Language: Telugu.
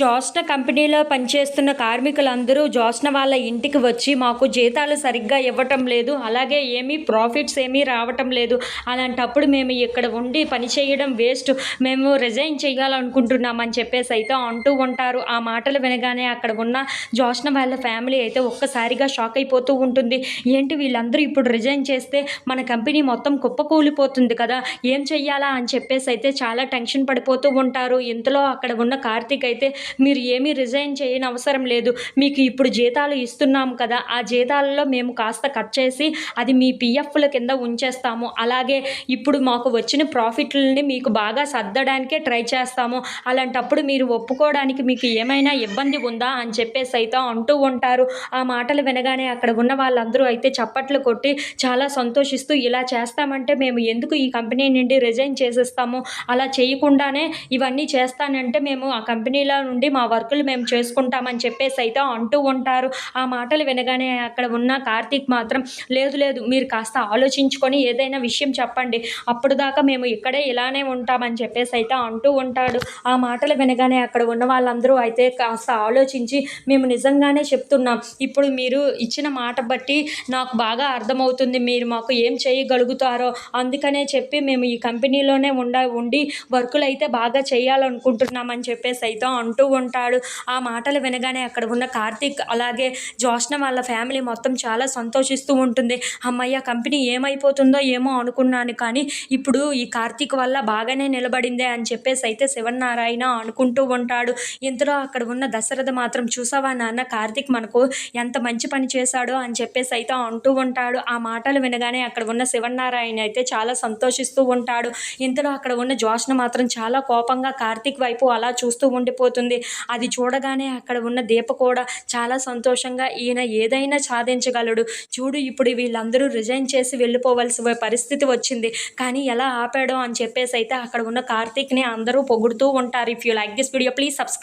జోస్న కంపెనీలో పనిచేస్తున్న కార్మికులందరూ జోస్న వాళ్ళ ఇంటికి వచ్చి మాకు జీతాలు సరిగ్గా ఇవ్వటం లేదు అలాగే ఏమీ ప్రాఫిట్స్ ఏమీ రావటం లేదు. అలాంటప్పుడు మేము ఇక్కడ ఉండి పని చేయడం వేస్ట్. మేము రిజైన్ చేయాలనుకుంటున్నామని చెప్పేసి అయితే అంటూ ఉంటారు. ఆ మాటలు వినగానే అక్కడ ఉన్న జోస్న వాళ్ళ ఫ్యామిలీ అయితే ఒక్కసారిగా షాక్ అయిపోతూ ఉంటుంది. ఏంటి వీళ్ళందరూ ఇప్పుడు రిజైన్ చేస్తే మన కంపెనీ మొత్తం కుప్పకూలిపోతుంది కదా? ఏం చెయ్యాలా అని చెప్పేసి అయితే చాలా టెన్షన్ పడిపోతూ ఉంటారు. ఇంతలో అక్కడ ఉన్న కార్తీక్ అయితే మీరు ఏమీ రిజైన్ చేయని అవసరం లేదు. మీకు ఇప్పుడు జీతాలు ఇస్తున్నాం కదా ఆ జీతాలలో మేము కాస్త కట్ చేసి అది మీ పిఎఫ్ల కింద ఉంచేస్తాము. అలాగే ఇప్పుడు మాకు వచ్చిన ప్రాఫిట్లని మీకు బాగా సర్దడానికే ట్రై చేస్తాము. అలాంటప్పుడు మీరు ఒప్పుకోవడానికి మీకు ఏమైనా ఇబ్బంది ఉందా అని చెప్పేసి అయితే అంటూ ఉంటారు. ఆ మాటలు వినగానే అక్కడ ఉన్న వాళ్ళందరూ అయితే చప్పట్లు కొట్టి చాలా సంతోషిస్తూ ఇలా చేస్తామంటే మేము ఎందుకు ఈ కంపెనీ నుండి రిజైన్ చేసేస్తాము? అలా చేయకుండానే ఇవన్నీ చేస్తానంటే మేము ఆ కంపెనీలో నుండి మా వర్కులు మేము చేసుకుంటామని చెప్పేసి అయితే అంటూ ఉంటారు. ఆ మాటలు వినగానే అక్కడ ఉన్న కార్తీక్ మాత్రం లేదు లేదు మీరు కాస్త ఆలోచించుకొని ఏదైనా విషయం చెప్పండి. అప్పుడు దాకా మేము ఇక్కడే ఇలానే ఉంటామని చెప్పేసి అయితే అంటూ ఉంటాడు. ఆ మాటలు వినగానే అక్కడ ఉన్న వాళ్ళందరూ అయితే కాస్త ఆలోచించి మేము నిజంగానే చెప్తున్నాం. ఇప్పుడు మీరు ఇచ్చిన మాట బట్టి నాకు బాగా అర్థమవుతుంది. మీరు మాకు ఏం చేయగలుగుతారో. అందుకనే చెప్పి మేము ఈ కంపెనీలోనే ఉండ ఉండి వర్కులు అయితే బాగా చేయాలనుకుంటున్నామని చెప్పేసి అయితే అంటూ ఉంటాడు. ఆ మాటలు వినగానే అక్కడ ఉన్న కార్తీక్ అలాగే జోష్న వాళ్ళ ఫ్యామిలీ మొత్తం చాలా సంతోషిస్తూ ఉంటుంది. అమ్మయ్య కంపెనీ ఏమైపోతుందో ఏమో అనుకున్నాను కానీ ఇప్పుడు ఈ కార్తీక్ వల్ల బాగానే నిలబడిందే అని చెప్పేసి అయితే శివనారాయణ అనుకుంటూ ఉంటాడు. ఇంతలో అక్కడ ఉన్న దశరథ మాత్రం చూసావా నాన్న కార్తీక్ మనకు ఎంత మంచి పని చేశాడో అని చెప్పేసి అయితే అంటూ ఉంటాడు. ఆ మాటలు వినగానే అక్కడ ఉన్న శివనారాయణ అయితే చాలా సంతోషిస్తూ ఉంటాడు. ఇంతలో అక్కడ ఉన్న జోష్న మాత్రం చాలా కోపంగా కార్తీక్ వైపు అలా చూస్తూ ఉండిపోతుంది. అది చూడగానే అక్కడ ఉన్న దీప కూడా చాలా సంతోషంగా ఈయన ఏదైనా సాధించగలడు. చూడు ఇప్పుడు వీళ్ళందరూ రిజైన్ చేసి వెళ్ళిపోవలసి పరిస్థితి వచ్చింది. కానీ ఎలా ఆపాడో అని చెప్పేసి అయితే అక్కడ ఉన్న కార్తీక్ని అందరూ పొగుడుతూ ఉంటారు. If you like this video please subscribe